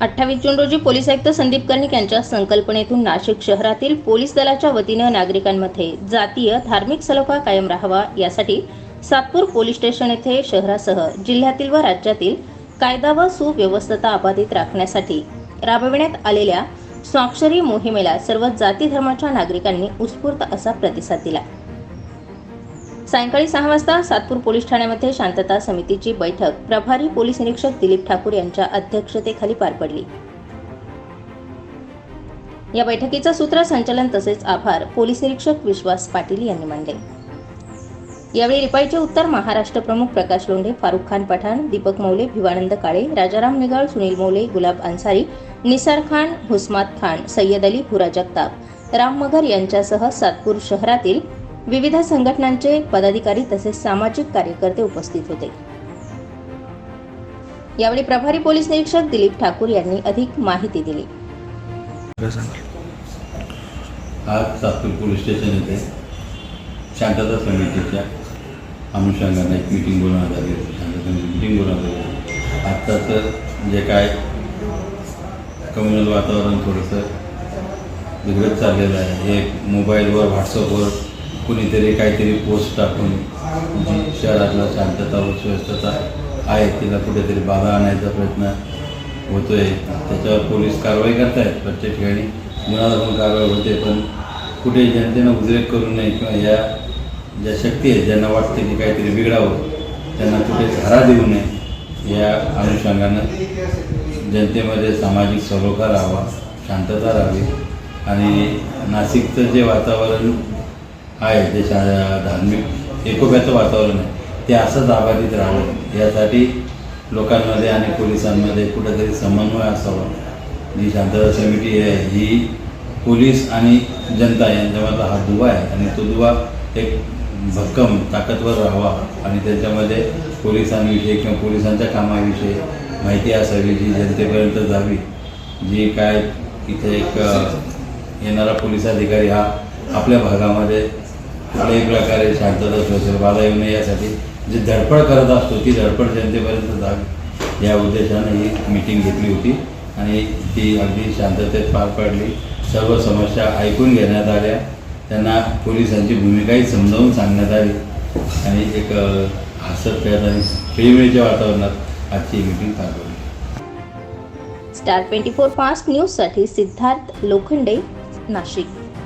अठ्ठावीस जून रोजी पोलीस आयुक्त संदीप कर्णिक यांच्या संकल्पनेतून नाशिक शहरातील पोलीस दलाच्या वतीनं नागरिकांमध्ये जातीय धार्मिक सलोखा कायम राहावा यासाठी सातपूर पोलीस स्टेशन येथे शहरासह जिल्ह्यातील व राज्यातील कायदा व सुव्यवस्थता अबाधित राखण्यासाठी राबविण्यात आलेल्या स्वाक्षरी मोहिमेला सर्व जाती धर्माच्या नागरिकांनी उत्स्फूर्त असा प्रतिसाद दिला. सायंकाळी सहा वाजता सातपूर पोलीस ठाण्यामध्ये शांतता समितीची बैठक. प्रभारी पोलीस निरीक्षक दिलीप ठाकूर यांच्या अध्यक्षतेखाली पार पडली. या बैठकीचं सूत्रसंचालन तसेच आभार पोलीस निरीक्षक विश्वास पाटील यांनी मानले. यावेळी रिपाईचे उत्तर महाराष्ट्र प्रमुख प्रकाश लोंढे फारुख खान पठाण दीपक मौले भिवानंद काळे राजाराम निगाळ सुनील मौले गुलाब अन्सारी निसार खान हुस्मात खान सय्यद अली भुरा जगताप राम मगर यांच्यासह सातपूर शहरातील विविध संघटनांचे पदाधिकारी तसेच सामाजिक कार्यकर्ते उपस्थित होते. यावेळी प्रभारी पोलीस निरीक्षक दिलीप ठाकूर यांनी अधिक माहिती दिली. आज सातपूर पोलीस स्टेशन येथे शांतता समितीच्या अनुषंगाने एक मिटिंग बोलवण्यात आली होती. शांतता समिती मिटिंग बोलवण्यात आली होती आत्ताचं जे काय कम्युनल वातावरण थोडंसं बिघडत चाललेलं आहे. हे मोबाईलवर व्हॉट्सअपवर कुणीतरी काहीतरी पोस्ट टाकून जी शहरातला शांतता व सुव्यवस्था आहे तिला कुठेतरी बाधा आणायचा प्रयत्न होतो आहे त्याच्यावर पोलीस कारवाई करत आहेत प्रत्येक ठिकाणी. गुन्हा दाखल कारवाई होते पण कुठे जनतेनं उद्रेक करू नये किंवा या ज्या शक्ती आहेत ज्यांना वाटते की काहीतरी बिघडावं त्यांना कुठे धारा देऊ नये या अनुषंगानं जनतेमध्ये सामाजिक सलोखा राहावा शांतता राहावी आणि नाशिकचं जे वातावरण आहे ते शा धार्मिक एकोप्याचं वातावरण आहे ते असंच आबाधित राहावं. यासाठी लोकांमध्ये आणि पोलिसांमध्ये कुठेतरी समन्वय असावा. जी शांतता समिती आहे ही पोलीस आणि जनता यांच्यामधला हा दुवा आहे आणि तो दुवा एक भक्कम ताकदवर राहावा आणि त्याच्यामध्ये पोलिसांविषयी किंवा पोलिसांच्या कामाविषयी माहिती असावी जी जनतेपर्यंत जावी. जी काय इथे एक येणारा पोलीस अधिकारी हा आपल्या भागामध्ये कुठल्याही प्रकारे शांतता सुरक्षेला बाधा येऊ नये यासाठी जी धडपड करत असतो ती धडपड जनतेपर्यंत जावी या उद्देशाने ही मिटिंग घेतली होती आणि ती अगदी शांततेत पार पडली. सर्व समस्या ऐकून घेण्यात आल्या. त्यांना पोलिसांची भूमिकाही समजावून सांगण्यात आली. आणि एक हसत खेळत आणि खेळीमेळीच्या वातावरणात आजची मीटिंग मिटिंग पार पडली. स्टार ट्वेंटी फोर फास्ट न्यूजसाठी सिद्धार्थ लोखंडे नाशिक.